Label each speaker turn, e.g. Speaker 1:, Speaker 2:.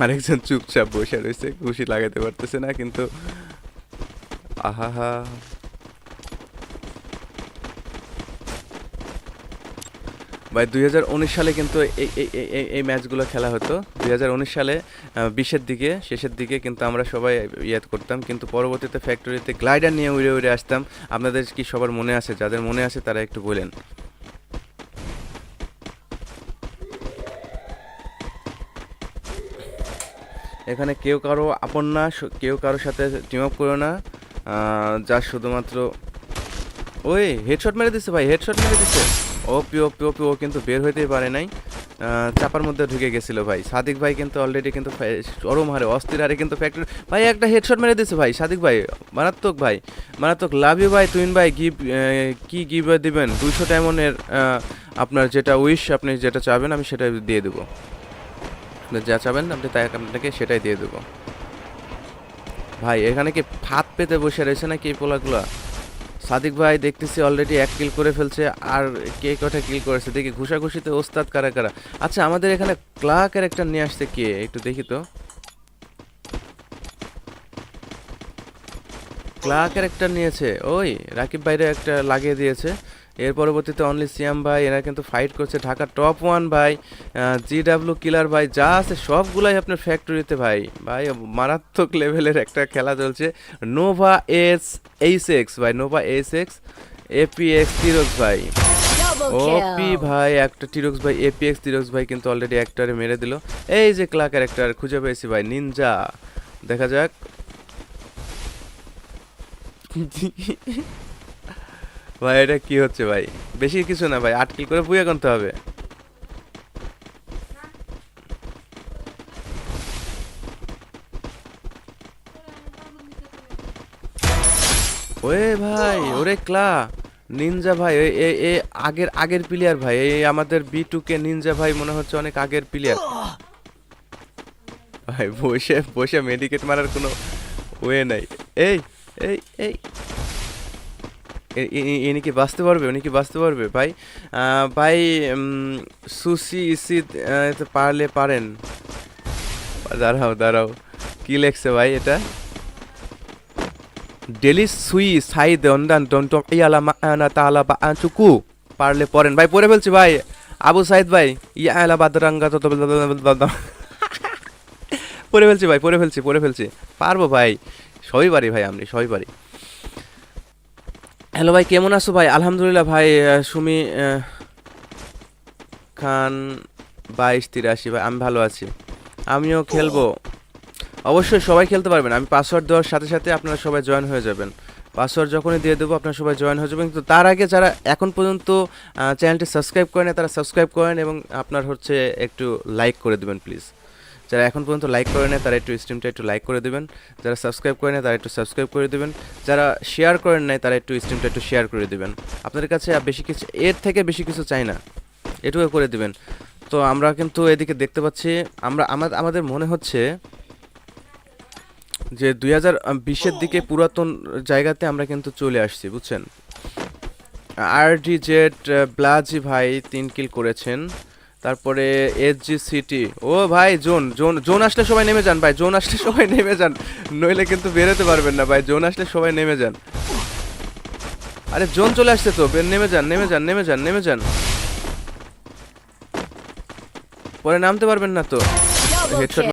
Speaker 1: আরেকজন চুপচাপ বসে রয়েছে, খুশি লাগাতে পারতেছে না, কিন্তু আহাহা। ভাই, দুই হাজার উনিশ সালে কিন্তু এই ম্যাচগুলো খেলা হতো। দুই হাজার উনিশ সালে বিশের দিকে, শেষের দিকে কিন্তু আমরা সবাই ইয়ে করতাম, কিন্তু পরবর্তীতে ফ্যাক্টরিতে গ্লাইডার নিয়ে উড়ে উড়ে আসতাম। আপনাদের কি সবার মনে আছে? যাদের মনে আছে তারা একটু বলেন। এখানে কেউ কারও আপন না কেউ কারোর সাথে টিম আপ করো না। যা শুধুমাত্র ওই হেডশট মেরে দিচ্ছে ভাই হেডশট মেরে দিচ্ছে ওপি ওপি ওপি ও পি ও কিন্তু বের হইতেই পারে নাই। চাপার মধ্যে ঢুকে গেছিল ভাই। সাদিক ভাই কিন্তু অলরেডি কিন্তু চরম হারে, অস্থির হারে কিন্তু ফ্যাক্টরি ভাই, একটা হেডশট মেরে দিচ্ছে ভাই, সাদিক ভাই। মারাত্মক ভাই, মারাত্মক। লাভ ইউ ভাই তুইন ভাই গিভ কি গিভ দিবেন? দুইশো ডায়মন্ডের আপনার যেটা উইশ আপনি যেটা চাবেন, আমি সেটা দিয়ে দেবো। আপনি যা চাবেন আপনি তাই আপনাকে সেটাই দিয়ে দেবো। ভাই, এখানে কি ফাঁদ পেতে বসে রয়েছে নাকি এই পোলাগুলো? সাদিক ভাই, দেখতেছি অলরেডি এক কিল করে ফেলছে, আর কে কটা কিল করেছে? দেখি, ঘুষাঘুষিতে ওস্তাদ কারা কারা? আচ্ছা আমাদের এখানে ক্লাকের একটা নিয়ে আসছে কে? একটু দেখি তো। ক্লা ক্যারেক্টার নিয়েছে। ওই রাকিব ভাইরে একটা লাগিয়ে দিয়েছে। এর পরবর্তীতে অনলি সিয়াম ভাই এরা কিন্তু ফাইট করছে। ঢাকা টপ ওয়ান ভাই জি ডাব্লিউ কিলার ভাই যা আছে সবগুলাই আপনার ফ্যাক্টরিতে ভাই। ভাই মারাত্মক লেভেলের একটা খেলা চলছে। নোভা এস এইচ এক্স ভাই Nova S X AP X তিরক্স ভাই ওপি ভাই একটা টিরক্স ভাই এপি এক্স তিরক্স ভাই কিন্তু অলরেডি একটারে মেরে দিল। এই যে ক্লা ক্যারেক্টার খুঁজে পেয়েছি ভাই নিনজা দেখা যাক। ভাই, এটা কি হচ্ছে ভাই? বেশি কিছু না ভাই আটকিল করে বুয়ে করতে হবে। ওরে ভাই, ওরে ক্লা, নিনজা ভাই এ- এ আগের আগের প্লেয়ার ভাই, এই আমাদের বি টু কে নিনজা ভাই মনে হচ্ছে অনেক আগের প্লেয়ার ভাই, বসে বসে মেডিকেট মারার কোনো ওয়ে নাই। এই এই এই ইনি কি বাঁচতে পারবে উনি কি বাঁচতে পারবে ভাই ভাই সুসি ইসি পারলে পারেন দাঁড়াও দাঁড়াও কি লেখছে ভাই এটা ডেলি সুই সাই দন্দান দন্ত ইয়ালা মানা তালা বা চুকু পারলে পড়েন ভাই পড়ে ফেলছি ভাই আবু সাইদ ভাই ইয়ালা বাদরাঙ্গা তো পড়ে ফেলছি ভাই, পরে ফেলছি পরে ফেলছি। পারব ভাই সবই পারি ভাই আমি সবই পারি হ্যালো ভাই, কেমন আছো ভাই? আলহামদুলিল্লাহ ভাই সুমি খান, বাইশ, তিরাশি, ভাই, আমি ভালো আছি। আমিও খেলব। অবশ্যই সবাই খেলতে পারবেন। আমি পাসওয়ার্ড দেওয়ার সাথে সাথে আপনারা সবাই জয়েন হয়ে যাবেন। পাসওয়ার্ড যখনই দিয়ে দেবো, আপনারা সবাই জয়েন হয়ে যাবেন। কিন্তু তার আগে যারা এখন পর্যন্ত চ্যানেলটি সাবস্ক্রাইব করেন তারা সাবস্ক্রাইব করেন এবং আপনার হচ্ছে একটু লাইক করে দেবেন প্লিজ যারা এখন পর্যন্ত লাইক করে নেয়, তারা একটু স্ট্রিমটা একটু লাইক করে দেবেন। যারা সাবস্ক্রাইব করে নেয়, তারা একটু সাবস্ক্রাইব করে দেবেন। যারা শেয়ার করেন নাই তারা একটু স্ট্রিমটা একটু শেয়ার করে দেবেন। আপনাদের কাছে আর বেশি কিছু, এর থেকে বেশি কিছু চাই না। এটুকু করে দেবেন। তো আমরা কিন্তু এদিকে দেখতে পাচ্ছি, আমরা আমাদের আমাদের মনে হচ্ছে যে দুই হাজার বিশের দিকে পুরাতন জায়গাতে আমরা কিন্তু চলে আসছি, বুঝছেন? আর ডি জেড ব্লাজি ভাই তিন কিল করেছেন। তারপরে এস জি সিটি ও ভাই জোন জোন জোন আসলে সবাই নেমে যান ভাই জোন আসলে সবাই নেমে যান। নইলে কিন্তু বেরোতে পারবেন না ভাই জোন আসলে সবাই নেমে যান। আরে জোন চলে আসছে তো নেমে যান নেমে যান নেমে যান নেমে যান। পরে নামতে পারবেন না তো। হেডশট.